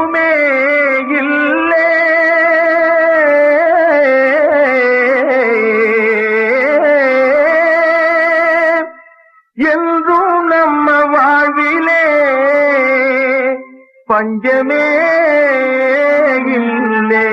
ஒன்றுமே இல்லை. என்றும் நம்ம வாழ்விலே பஞ்சமே இல்லை.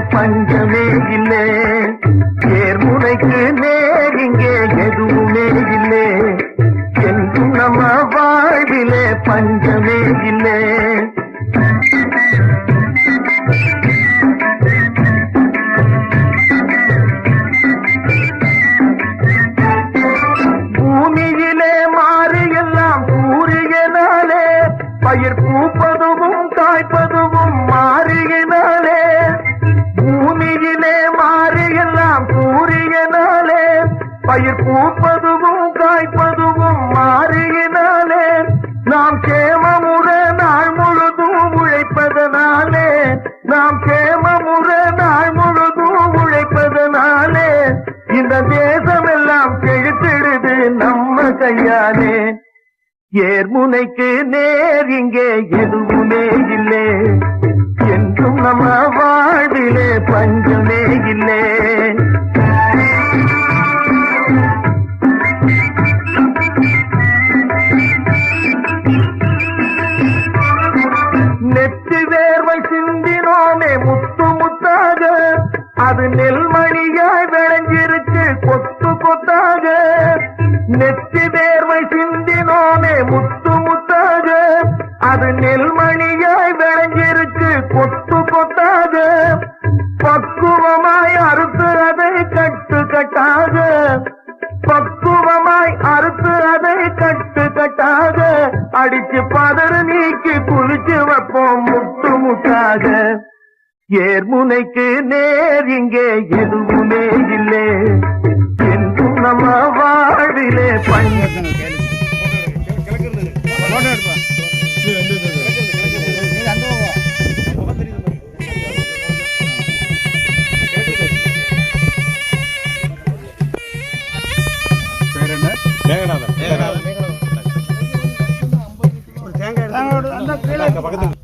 பஞ்சமே இல்லை. ஏர்முனைக்கு நே பயிர் பூப்பதுவும் காய்ப்பதுவும் மாறுகினாலே நாம் கேமமுற நாள் முழுதும் உழைப்பதனாலே நாம் கேமமுற நாள் முழுதும் உழைப்பதனாலே இந்த தேசமெல்லாம் கெழுத்திடுது நம்ம கையாலே. ஏர்முனைக்கு நேர் இங்கே எதுவும் கட்டுக்கட்டாக பக்குவமாய் அறுத்து அதை கட்டுக்கட்டாக அடிச்சு பதறு நீக்கி குளிச்சு வைப்போம் முட்டு முட்டாக ஏர்முனைக்கு நேர் இங்கே எதுவுமே இல்லை. என்றும் நம்ம வாழ்விலே பண்ண மேகநாதன் மேகநாதன் பக்கத்து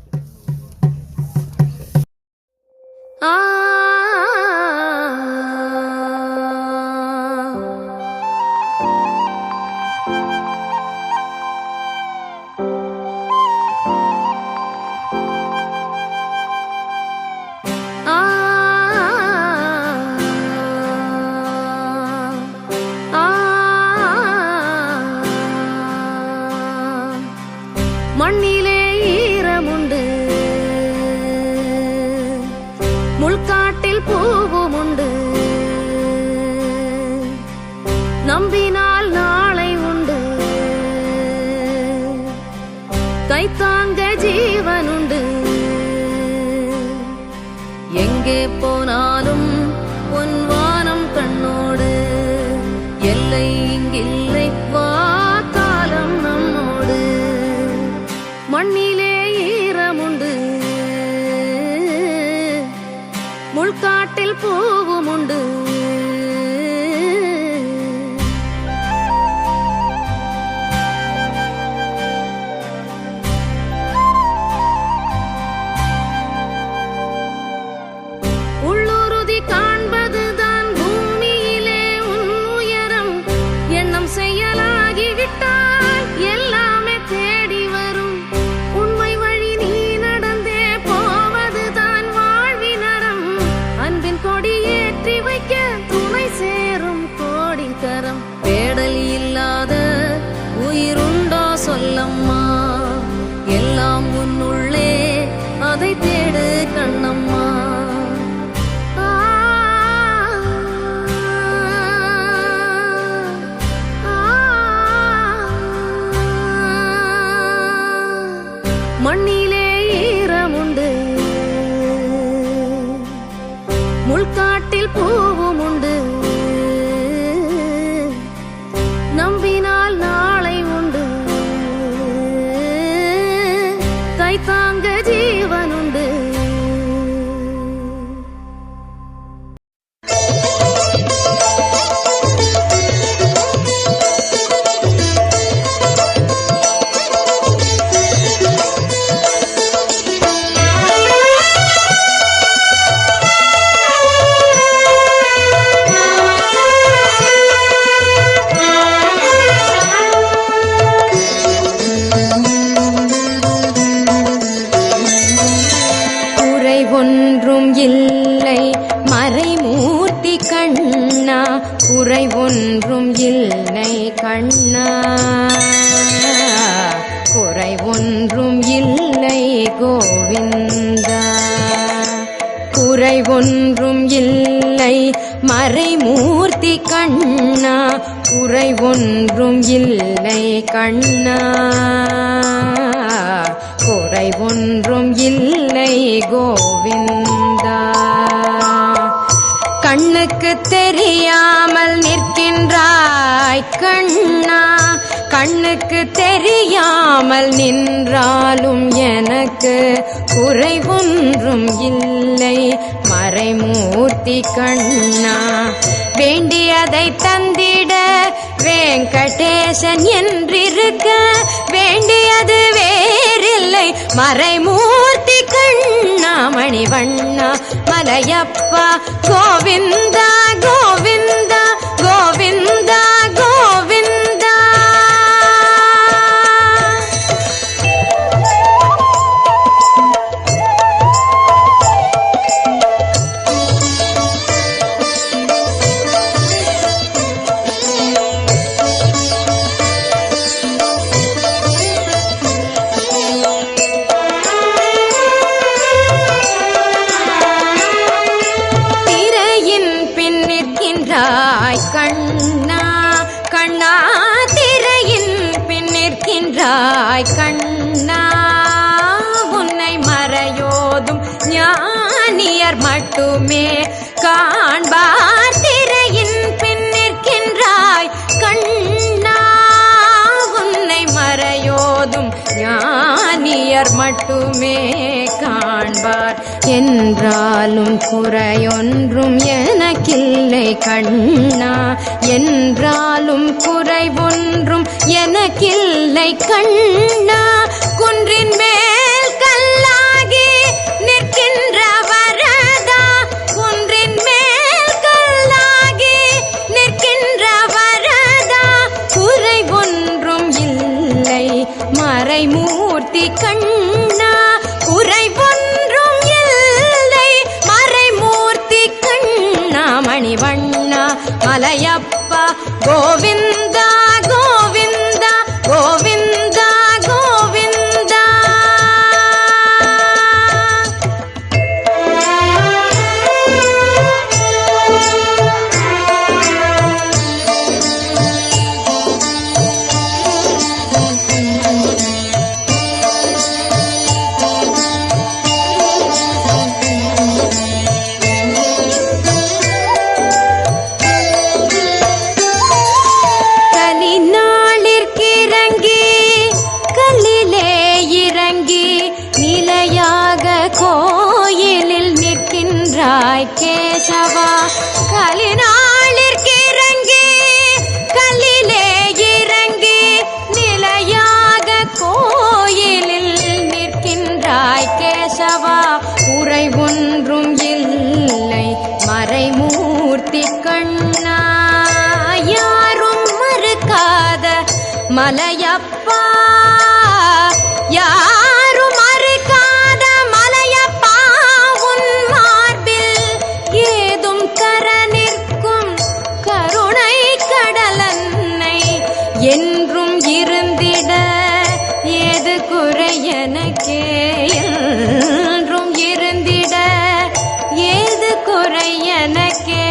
மண்ணிலே கோவிந்தா. குறை ஒன்றும் இல்லை மறைமூர்த்தி கண்ணா. குறை ஒன்றும் இல்லை கண்ணா. குறை ஒன்றும் இல்லை கோவிந்தா. கண்ணுக்கு தெரியாமல் நிற்கின்றாய் கண்ணா. கண்ணுக்கு தெரியாமல் நின்றாலும் எனக்கு குறை ஒன்றும் இல்லை. மறைமூர்த்தி கண்ணா வேண்டியதை தந்திட வெங்கடேசன் என்றிருக்க வேண்டியது வேறில்லை. மறைமூர்த்தி கண்ணா மணிவண்ணா மலையப்பா கோவிந்தா கோவிந்தா கோவிந்தா ஞானியர் மட்டுமே காண்பார். திரையின் பின் நிற்கின்றாய். கண்ணா உன்னை மறையோதும் ஞானியர் மட்டுமே காண்பார். என்றாலும் குறையொன்றும் எனக்கில்லை கண்ணா. என்றாலும் குறை ஒன்றும் எனக்கில்லை கண்ணா. குன்றின் மேல் என்றும் இருந்திட ஏது குறை எனக்கே என்றும் இருந்திட ஏது குறை எனக்கே?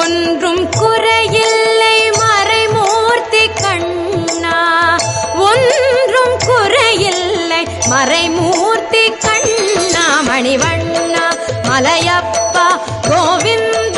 ஒன்றும் குறையில்லை மறைமூர்த்தி கண்ணா. ஒன்றும் குறையில்லை மறைமூர்த்தி கண்ணா. மணிவண்ணா மலையப்பா கோவிந்த